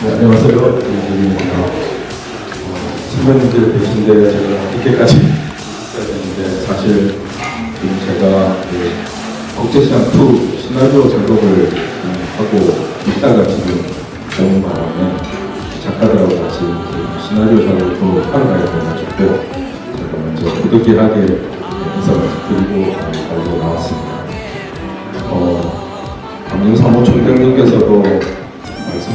네, 안녕하세요. 이진입니다. 신부님들 계신데 제가 늦게까지 있어야 되는데 사실 지금 제가 그 국제시장 2 시나리오 작업을 음, 하고 있다가 지금 배운 바람에 작가들하고 같이 그 시나리오 작업을 또 하러 가야 돼가지고 제가 먼저 부득이하게 인사를 드리고 바로 나왔습니다. 어, 강릉 사무총장님께서도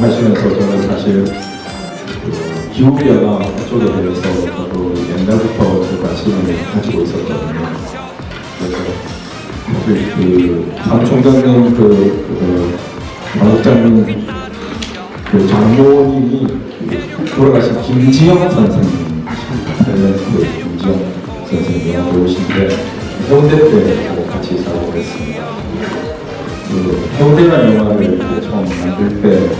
말씀하시면서 저는 사실 그 기후변화 쪽에 대해서 저도 옛날부터 그 관심을 가지고 있었거든요. 그래서 사실 그 사무총장님 그, 그 방국장님 그 장모님이 돌아가신 김지영 선생님, 탤런트 김지영 선생님 영화 배우신데 해운대 때 같이 살고 있습니다. 그 해운대라는 영화를 처음 만들 때그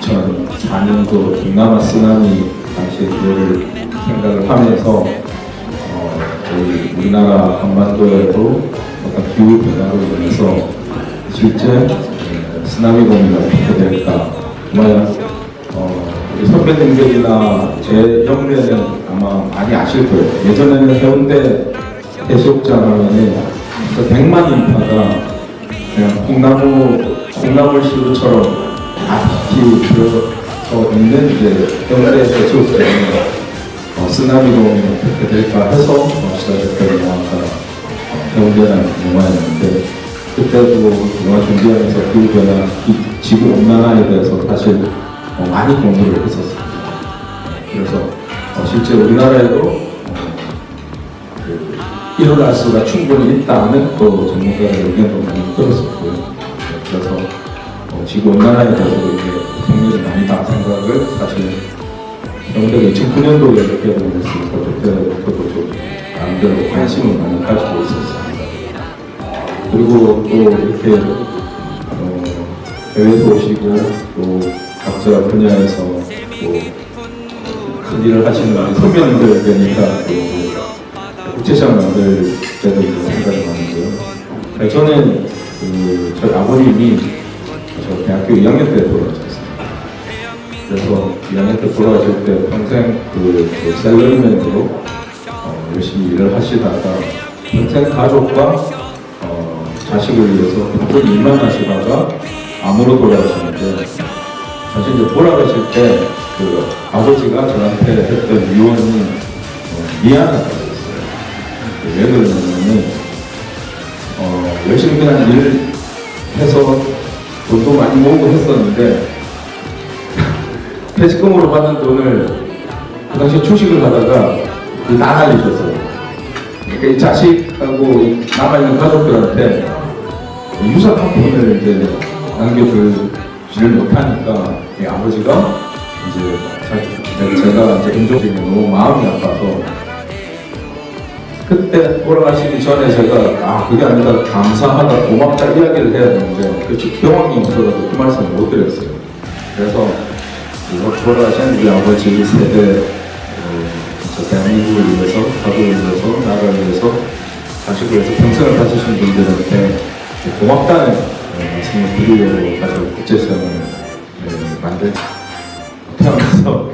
2004년도 동남아 쓰나미 당시 그거를 생각을 하면서 어, 저희 우리나라 한반도에도 어떤 기후 변화로 인해서 실제 에, 쓰나미 공기가 어떻게 될까 어, 우리 선배님들이나 제 형제는 아마 많이 아실 거예요. 예전에는 해운대 해수욕장 하면은 그 100만 인파가 그냥 콩나무, 콩나물 시루처럼 앞이 들어서 있는 이제 해운대 해수욕장에 어, 쓰나미로 어떻게 될까 해서 어, 시작했던 영화가 어, 해운대라는 영화였는데 그때도 영화 준비하면서 기후변화, 기- 지구 온난화에 대해서 사실 어, 많이 공부를 했었습니다. 그래서 어, 실제 우리나라에도 어, 그 일어날 수가 충분히 있다는 또 전문가의 의견도 많이 들었었고요. 네, 그래서 어, 지구 온난화에 대해서도 이게 생각이 많이 다 생각을 사실 영대가 2009년도에 이렇게 보냈으니까 그때부터도 좀 나름대로 관심을 많이 가지고 있었습니다. 그리고 또 이렇게 어, 해외에서 오시고 또 각자 분야에서 또 큰 일을 하시는 선배님들 뵈니까 또 국제시장 만들 때도 생각이 나는데요. 네, 저는 그 저희 아버님이 저 대학교 2학년 때 돌아가셨습니다. 그래서 2학년 때 돌아가실 때 평생 그, 그 셀러리맨으로 어, 열심히 일을 하시다가 평생 가족과 어, 자식을 위해서 바쁜 일만 하시다가 암으로 돌아가셨는데 사실 이제 돌아가실 때 그 아버지가 저한테 했던 유언이 어, 미안하다고 했어요. 왜 그러냐면은 어, 열심히 그냥 일 해서 돈도 많이 모으고 했었는데 퇴직금으로 받는 돈을 그 당시 주식을 하다가 그다 날리셨어요. 그러니까 이 자식하고 이 남아있는 가족들한테 한 푼을 이제 남겨주지를 못하니까 이 아버지가 이제 자- 제가 이제 인종적인 너무 마음이 아파서 그때 돌아가시기 전에 제가 아 그게 아니라 감사하다 고맙다 이야기를 해야 되는데 그 경험이 없어서 그 말씀을 못 드렸어요. 그래서 돌아가신 우리 아버지 세대 어, 저 대한민국을 위해서 가족을 위해서 나라를 위해서 자식을 위해서 평생을 가지신 분들한테 고맙다는 어, 말씀을 드리려고 사실 국제시장을 어, 만들 태어나서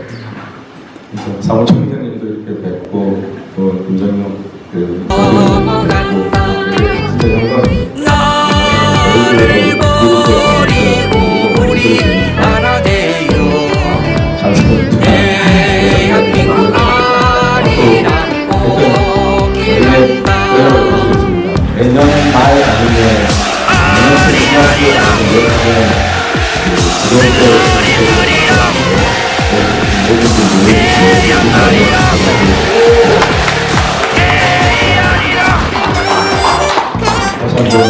사무총장님도 이렇게 뵙고 또 김정용 그 영광입니다. 날 버리고 우리 알아대요. 대한민국 아리랑고 길난다 매년 말 아니면 내년 그 그런 때 Thank you.